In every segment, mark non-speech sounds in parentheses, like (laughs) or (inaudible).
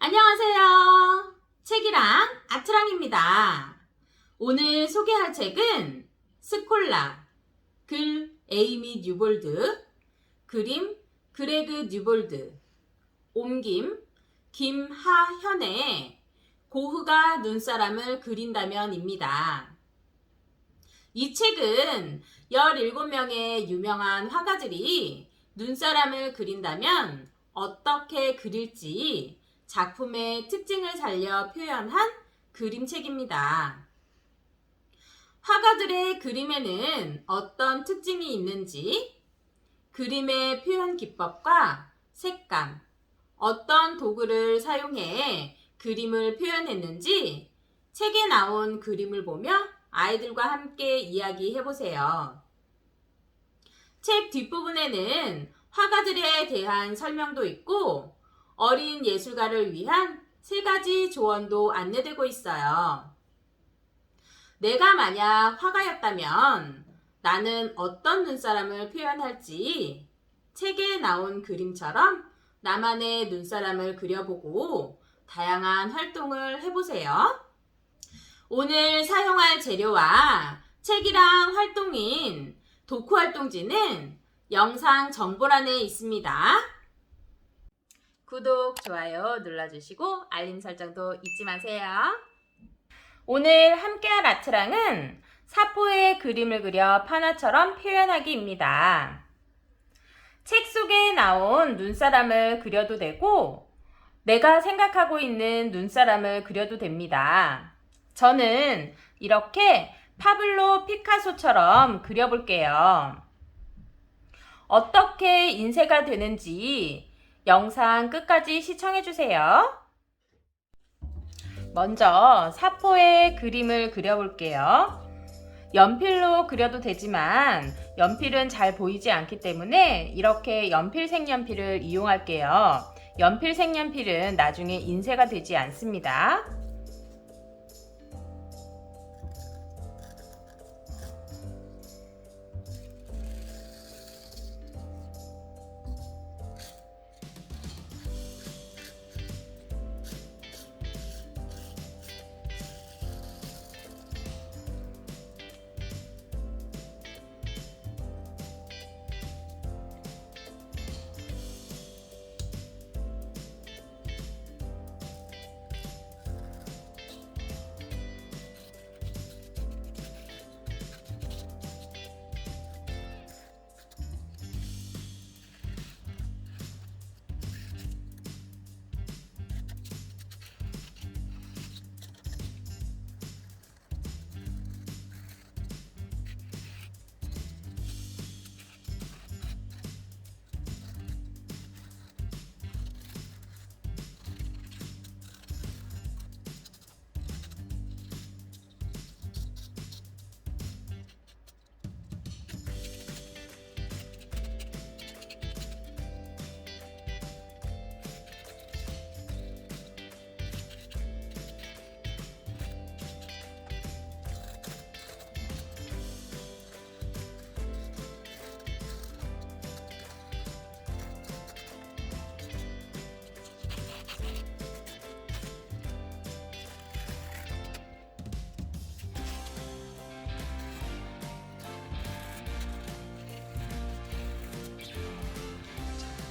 안녕하세요. 책이랑 아트랑입니다. 오늘 소개할 책은 스콜라, 글 에이미 뉴볼드, 그림 그레그 뉴볼드, 옮김 김하현의 고흐가 눈사람을 그린다면입니다. 이 책은 17명의 유명한 화가들이 눈사람을 그린다면 어떻게 그릴지 작품의 특징을 살려 표현한 그림책입니다. 화가들의 그림에는 어떤 특징이 있는지, 그림의 표현 기법과 색감, 어떤 도구를 사용해 그림을 표현했는지 책에 나온 그림을 보며 아이들과 함께 이야기해 보세요. 책 뒷부분에는 화가들에 대한 설명도 있고 어린 예술가를 위한 세 가지 조언도 안내되고 있어요. 내가 만약 화가였다면 나는 어떤 눈사람을 표현할지 책에 나온 그림처럼 나만의 눈사람을 그려보고 다양한 활동을 해보세요. 오늘 사용할 재료와 책이랑 활동인 도쿠 활동지는 영상 정보란에 있습니다. 구독, 좋아요 눌러주시고 알림 설정도 잊지 마세요. 오늘 함께할 아트랑은 사포의 그림을 그려 판화처럼 표현하기입니다. 책 속에 나온 눈사람을 그려도 되고 내가 생각하고 있는 눈사람을 그려도 됩니다. 저는 이렇게 파블로 피카소처럼 그려볼게요. 어떻게 인쇄가 되는지 영상 끝까지 시청해주세요. 먼저 사포의 그림을 그려볼게요. 연필로 그려도 되지만 연필은 잘 보이지 않기 때문에 이렇게 연필 색연필을 이용할게요. 연필 색연필은 나중에 인쇄가 되지 않습니다.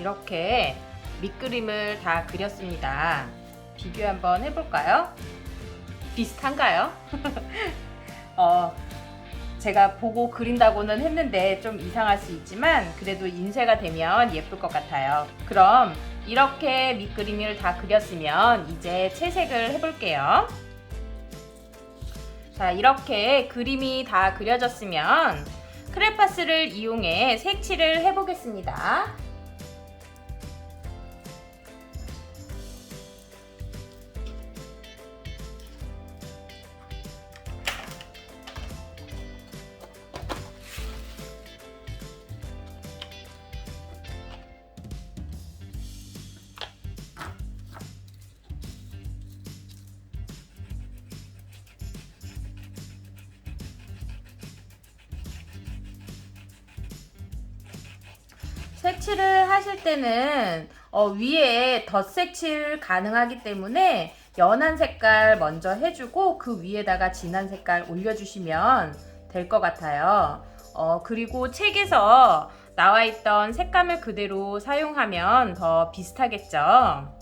이렇게 밑그림을 다 그렸습니다. 비교 한번 해볼까요? 비슷한가요? (laughs) 어, 제가 보고 그린다고는 했는데 좀 이상할 수 있지만 그래도 인쇄가 되면 예쁠 것 같아요. 그럼 이렇게 밑그림을 다 그렸으면 이제 채색을 해볼게요. 자, 이렇게 그림이 다 그려졌으면 크레파스를 이용해 색칠을 해보겠습니다. 색칠을 하실 때는 어, 위에 덧색 칠 가능하기 때문에 연한 색깔 먼저 해주고 그 위에다가 진한 색깔 올려주시면 될 것 같아요. 어, 그리고 책에서 나와 있던 색감을 그대로 사용하면 더 비슷하겠죠.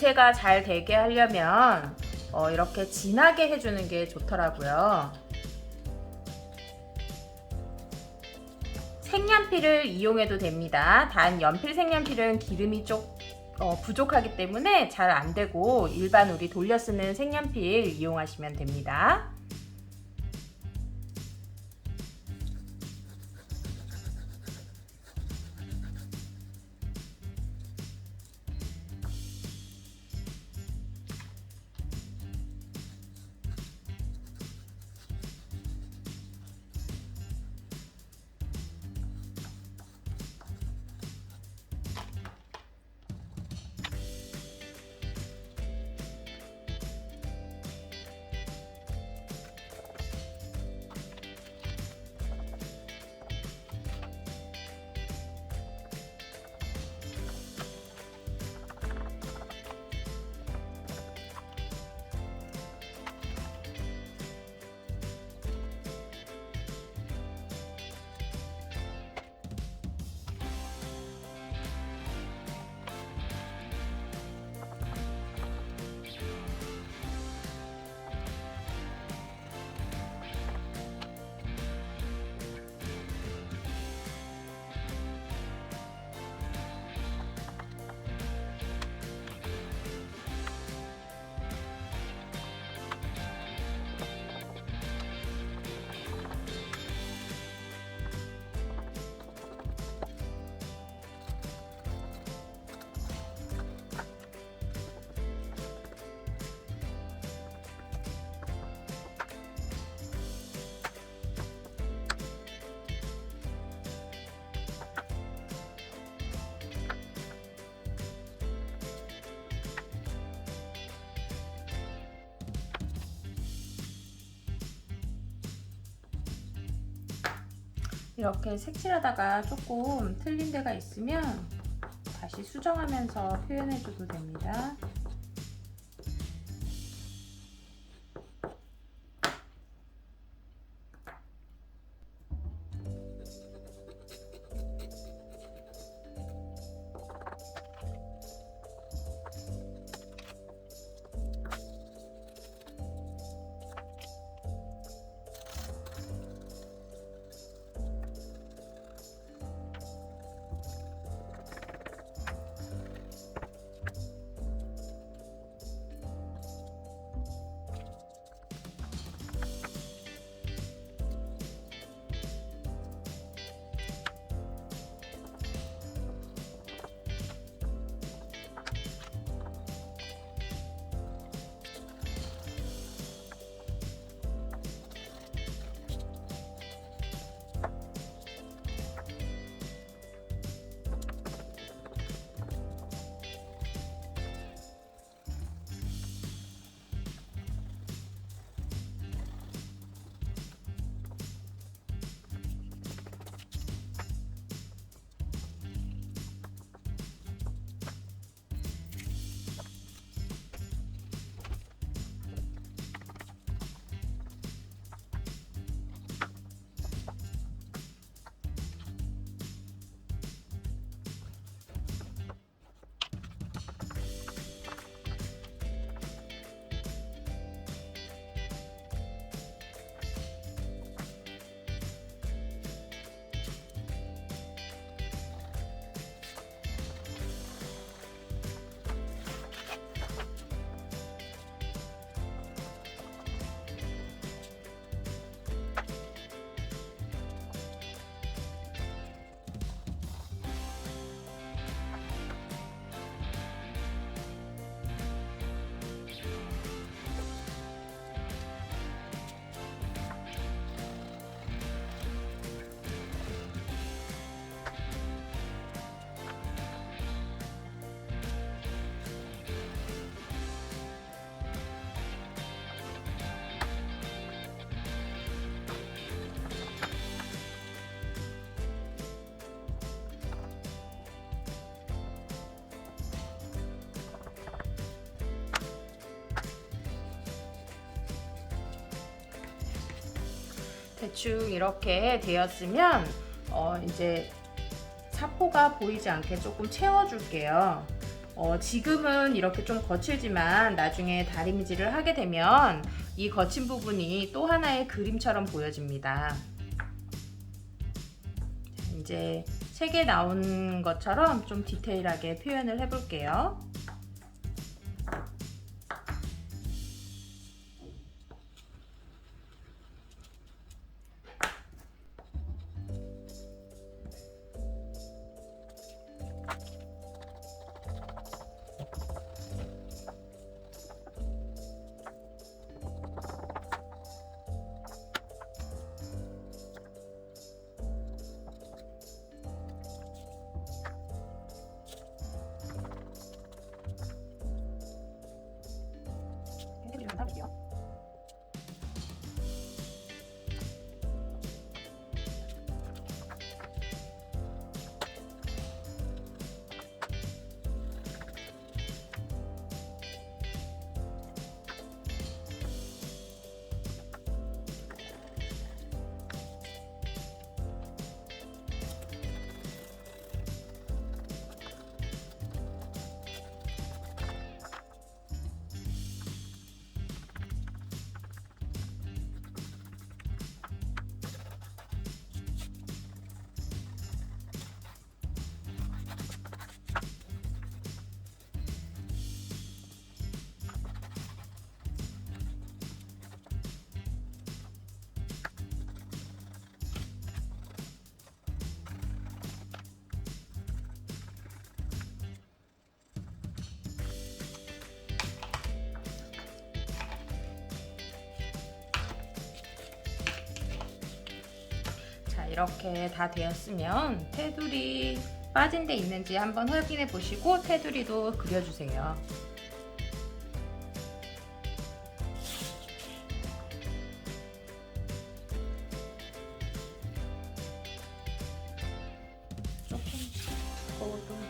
인쇄가 잘 되게 하려면 어, 이렇게 진하게 해주는 게 좋더라고요. 색연필을 이용해도 됩니다. 단 연필 색연필은 기름이 좀 어, 부족하기 때문에 잘 안 되고 일반 우리 돌려 쓰는 색연필 이용하시면 됩니다. 이렇게 색칠하다가 조금 틀린 데가 있으면 다시 수정하면서 표현해줘도 됩니다. 대충 이렇게 되었으면 어, 이제 사포가 보이지 않게 조금 채워줄게요. 어, 지금은 이렇게 좀 거칠지만 나중에 다리미질을 하게 되면 이 거친 부분이 또 하나의 그림처럼 보여집니다. 이제 책에 나온 것처럼 좀 디테일하게 표현을 해볼게요. 이렇게 다 되었으면 테두리 빠진 데 있는지 한번 확인해 보시고 테두리도 그려주세요. 조금 두꺼워도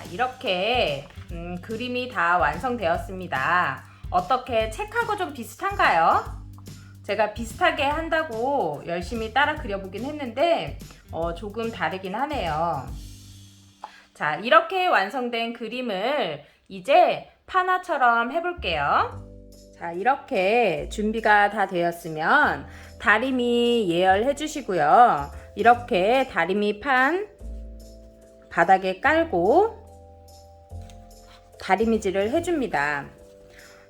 자, 이렇게 음, 그림이 다 완성되었습니다. 어떻게 책하고 좀 비슷한가요? 제가 비슷하게 한다고 열심히 따라 그려보긴 했는데 어, 조금 다르긴 하네요. 자, 이렇게 완성된 그림을 이제 파나처럼 해볼게요. 자, 이렇게 준비가 다 되었으면 다리미 예열해 주시고요. 이렇게 다리미 판 바닥에 깔고 다리미질을 해줍니다.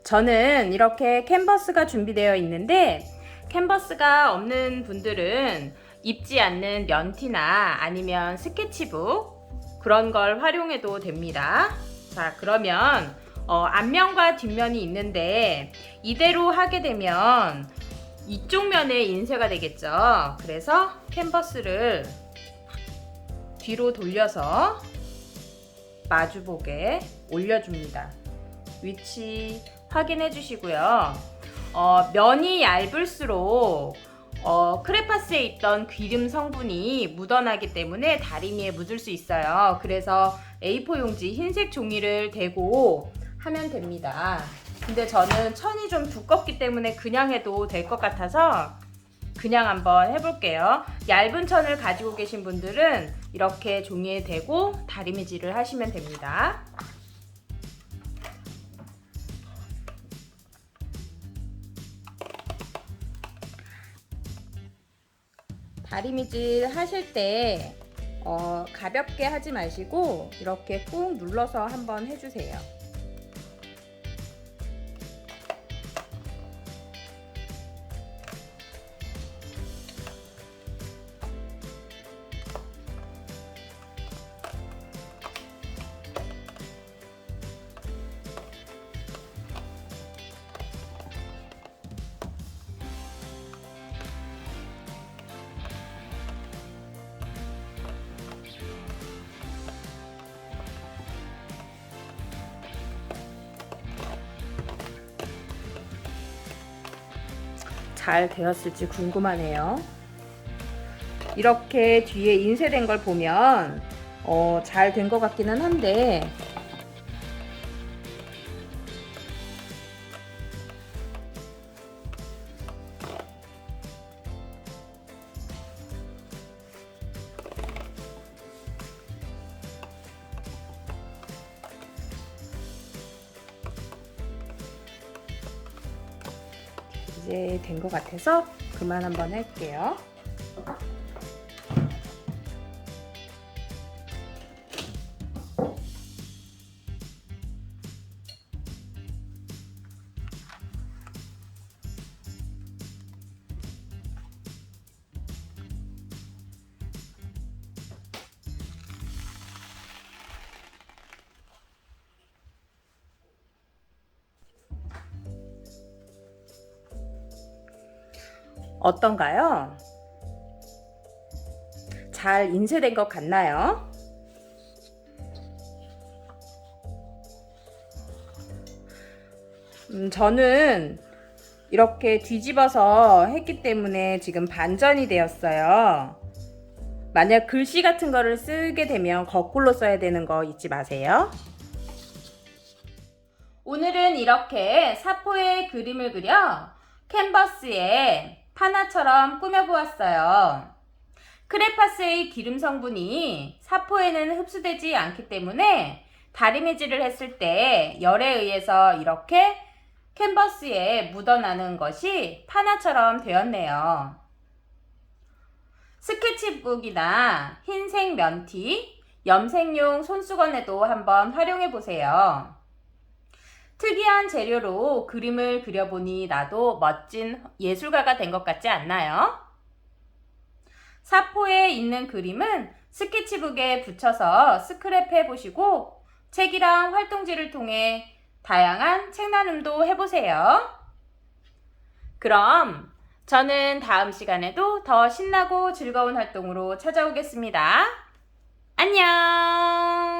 저는 이렇게 캔버스가 준비되어 있는데 캔버스가 없는 분들은 입지 않는 면티나 아니면 스케치북 그런 걸 활용해도 됩니다. 자, 그러면 어, 앞면과 뒷면이 있는데 이대로 하게 되면 이쪽 면에 인쇄가 되겠죠. 그래서 캔버스를 뒤로 돌려서 마주보게 올려줍니다. 위치 확인해 주시고요. 어, 면이 얇을수록 어, 크레파스에 있던 기름 성분이 묻어나기 때문에 다리미에 묻을 수 있어요. 그래서 A4 용지 흰색 종이를 대고 하면 됩니다. 근데 저는 천이 좀 두껍기 때문에 그냥 해도 될 것 같아서 그냥 한번 해볼게요. 얇은 천을 가지고 계신 분들은 이렇게 종이에 대고 다리미질을 하시면 됩니다. 다리미질 하실 때 어, 가볍게 하지 마시고 이렇게 꾹 눌러서 한번 해주세요. 잘 되었을지 궁금하네요. 이렇게 뒤에 인쇄된 걸 보면 어, 잘 된 것 같기는 한데 것 같아서 그만 한번 할게요. 어떤가요? 잘 인쇄된 것 같나요? 음, 저는 이렇게 뒤집어서 했기 때문에 지금 반전이 되었어요. 만약 글씨 같은 거를 쓰게 되면 거꾸로 써야 되는 거 잊지 마세요. 오늘은 이렇게 사포의 그림을 그려 캔버스에 파나처럼 꾸며보았어요. 크레파스의 기름 성분이 사포에는 흡수되지 않기 때문에 다리미질을 했을 때 열에 의해서 이렇게 캔버스에 묻어나는 것이 파나처럼 되었네요. 스케치북이나 흰색 면티, 염색용 손수건에도 한번 활용해 보세요. 특이한 재료로 그림을 그려보니 나도 멋진 예술가가 된 것 같지 않나요? 사포에 있는 그림은 스케치북에 붙여서 스크랩해 보시고 책이랑 활동지를 통해 다양한 책 나눔도 해보세요. 그럼 저는 다음 시간에도 더 신나고 즐거운 활동으로 찾아오겠습니다. 안녕!